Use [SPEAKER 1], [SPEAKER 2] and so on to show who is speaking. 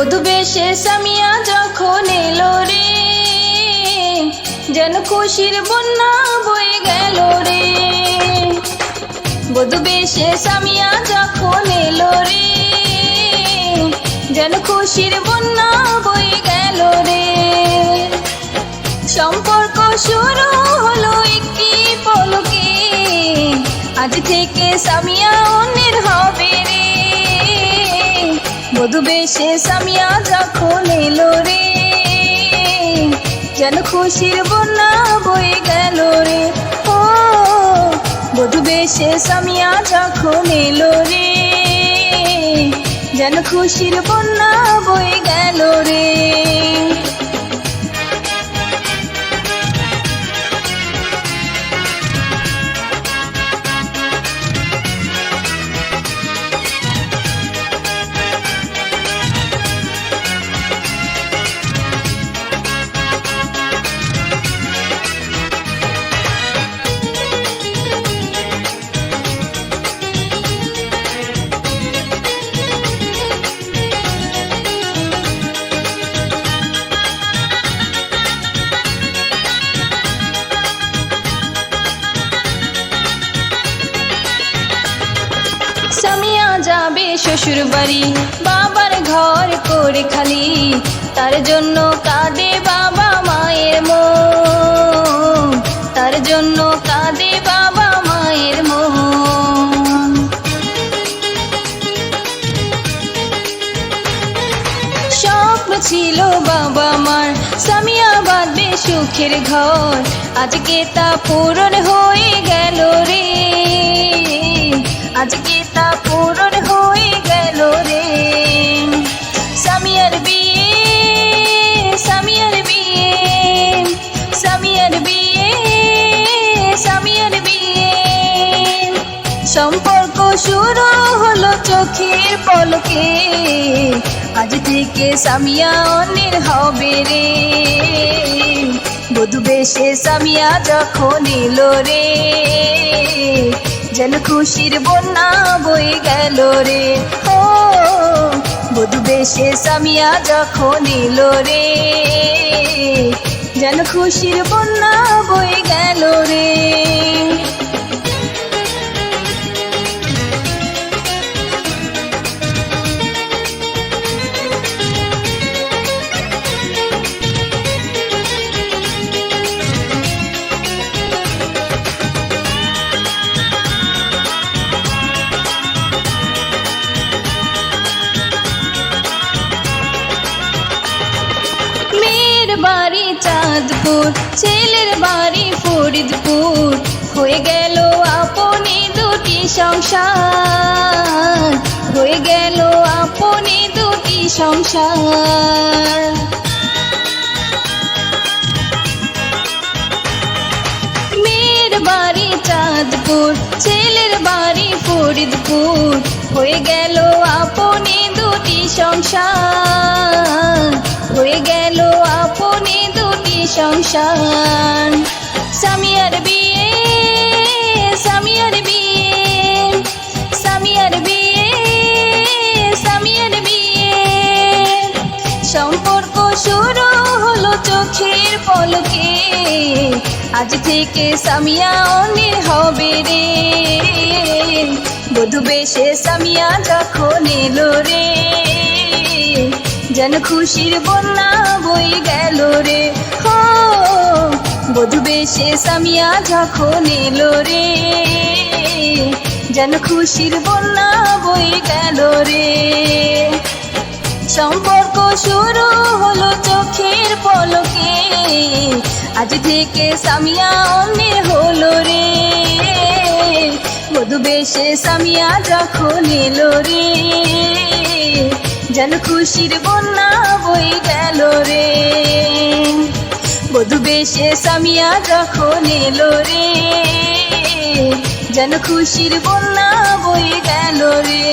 [SPEAKER 1] বধু বেশে সামিয়া যখন এলো রে, যেন খুশির বন্যা বয়ে গেল রে। বধু বেশে সামিয়া যখন এলো রে, যেন খুশির বন্যা বয়ে গেল রে। সম্পর্ক শুরু হলো একটি পলকে, আজ থেকে সামিয়া বধু বেশে সামিয়া যখন এলো রে, যেন খুশির বন্যা বয়ে গেল রে। ও বেশে সামিয়া যখন এলো রে, যেন খুশির বন্যা বয়ে গেল রে। যাবে শ্বশুর বাড়ি বাবার ঘর করে খালি, তার জন্য কাঁদে বাবা মায়ের মন। তার জন্য কাঁদে বাবা মায়ের মন। স্বপ্ন ছিল বাবা মার সামিয়া বাঁধবে সুখের ঘর। আজকে তা পূরণ হয়ে পলকে আজ থেকে সামিয়া অন্যের হবে রে। বধু বেশে সামিয়া যখন এলো রে, যেন খুশির বন্যা বয়ে গেল রে। ও, বধু বেশে সামিয়া যখন এলো রে, যেন খুশির বন্যা বয়ে গেল রে। চাঁদপুর, ছেলের বাড়ি ফরিদপুর। হয়ে গেল আপনি দুটি সংসার। হয়ে গেল আপনি দুটি সংসার। মেয়ের বাড়ি চাঁদপুর, ছেলের বাড়ি ফরিদপুর। হয়ে গেল আপনি দুটি সংসার। হয়ে গেল আপনি সংসার সামিয়ার বিয়ে সামিয়ার বিয়ে সামিয়ার বিয়ে সামিয়ার বিয়ে। সম্পর্ক শুরু হলো চোখের পলকে। আজ থেকে সামিয়া অনির হবে রে। বধু বেশে সামিয়া যখন এলো রে। যেন খুশির বন্যা বই গেল রে। হো, বধু বেশে সামিয়া যখন এলো রে। যেন খুশির বন্যা বই গেল রে। সম্পর্ক শুরু হলো চোখের পলকে। আজ থেকে সামিয়া অন্যের হলো রে। বধু বেশে সামিয়া যখন এলো রে। যেন খুশির বন্যা বই গেল রে। বধু বেশে সামিয়া যখন এলো রে। যেন খুশির বন্যা বই গেল রে।